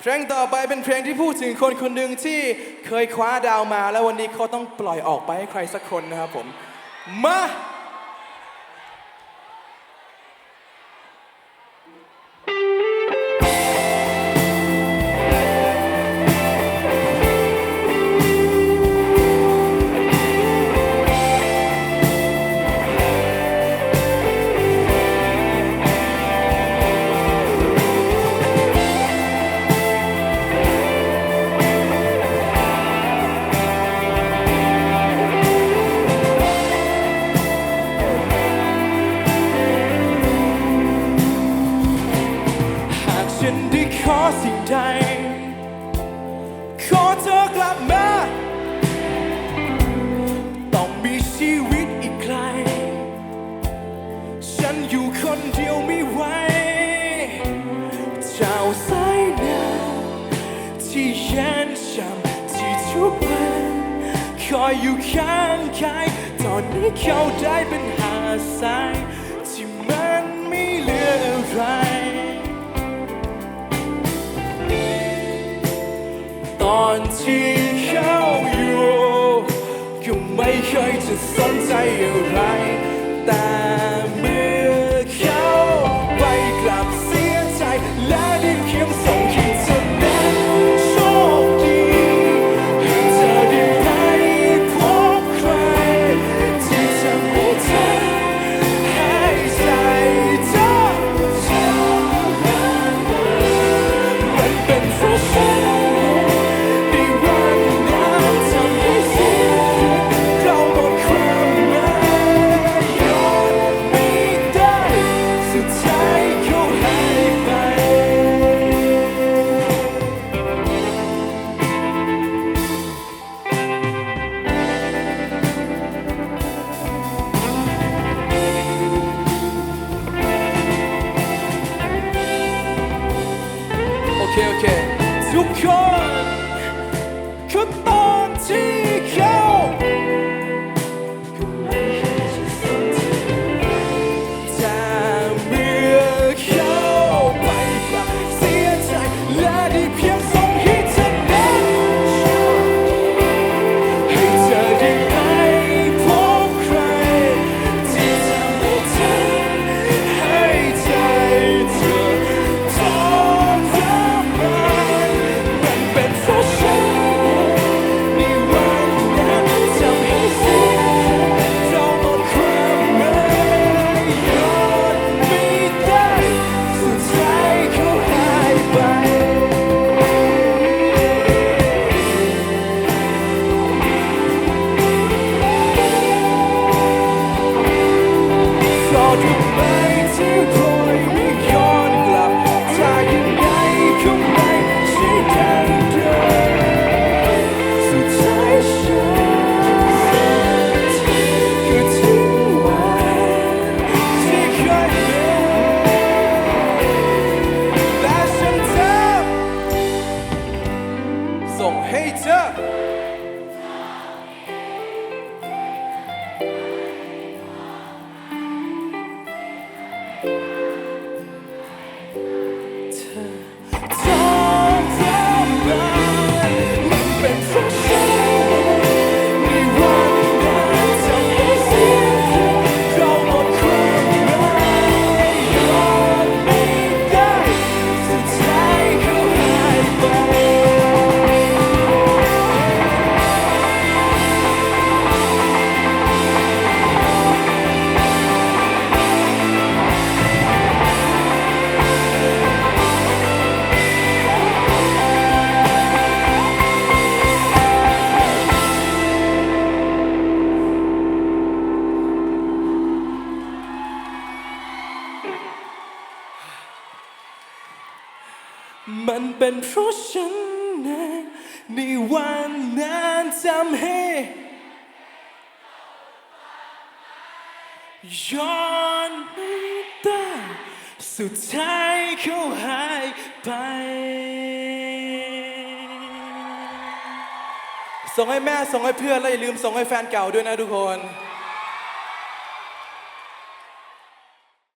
เพลงต่อไปเป็นเพลงที่พูดถึงคนคนหนึ่งที่เคยคว้าดาวมา แล้ววันนี้เขาต้องปล่อยออกไปให้ใครสักคนนะครับผม มา อสิ่งใด ขอเธอกลับมา ต้องมีชีวิตอีกไกลฉันอยู่คนเดียวไม่ไหว เจ้าสายน้ำที่เย็นช่ำที่ทุกวันคอยอยู่ข้างกายตอนนี้เขาได้เป็นหาดทรายที่มันไม่เหลืออะไร อนที่เขาอยู่ก็ไม่เคยจะสนใจอะไร ต ส่ มันเป็นเพราะฉันเองในวันนั้นทำให้ย้อนไม่ได้สุดท้ายเขาหายไปส่งให้แม่ส่งให้เพื่อน แล้วอย่าลืมส่งให้แฟนเก่าด้วยนะทุกคน